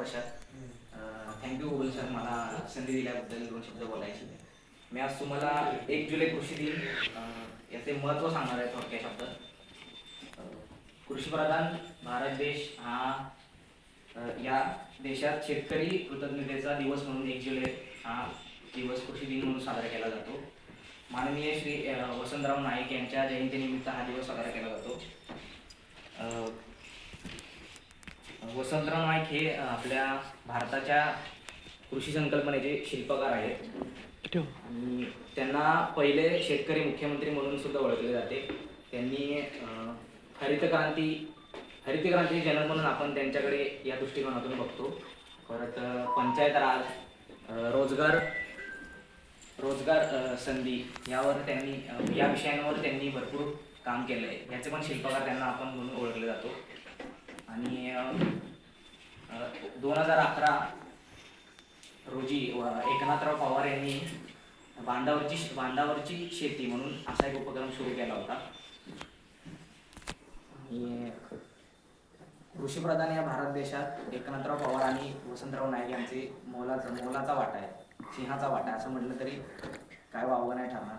Prashant thank you goggle sir मला संधी दिल्याबद्दल दोन शब्द बोलायचे. मी आज तुम्हाला एक जुलै कृषी दिन याचे महत्त्व सांगणार आहे थोडक्या शब्दात कृषीप्रधान भारत देश हा या देशात शेतकरी कृतज्ञतेचा दिवस म्हणून एक जुलै हा दिवस कृषी दिन म्हणून साजरा केला जातो. माननीय श्री वसंतराव नाईक यांच्या जयंतीनिमित्त हा दिवस साजरा केला जातो अं, वसंतराव नाईक हे आपल्या भारताच्या कृषी संकल्पनेचे शिल्पकार आहेत. आणि त्यांना पहिले शेतकरी मुख्यमंत्री म्हणून सुद्धा ओळखले जाते. त्यांनी हरित क्रांती हरित क्रांती जनक म्हणून आपण त्यांच्याकडे या दृष्टिकोनातून बघतो. परत पंचायत राज रोजगार रोजगार संधी यावर त्यांनी या विषयांवर त्यांनी भरपूर काम केलं आहे याचे पण शिल्पकार त्यांना आपण म्हणून ओळखले जातो. आणि दोन हजार अकरा रोजी एकनाथराव पवार यांनी बांधावरची बांधावरची शेती म्हणून असा एक उपक्रम सुरू केला होता. आणि कृषीप्रधान या भारत देशात एकनाथराव पवार आणि वसंतराव नाईक यांचे मोलाचा मोलाचा वाटा आहे सिंहाचा वाटा असं म्हटलं तरी काय वावं नाही ठरणार.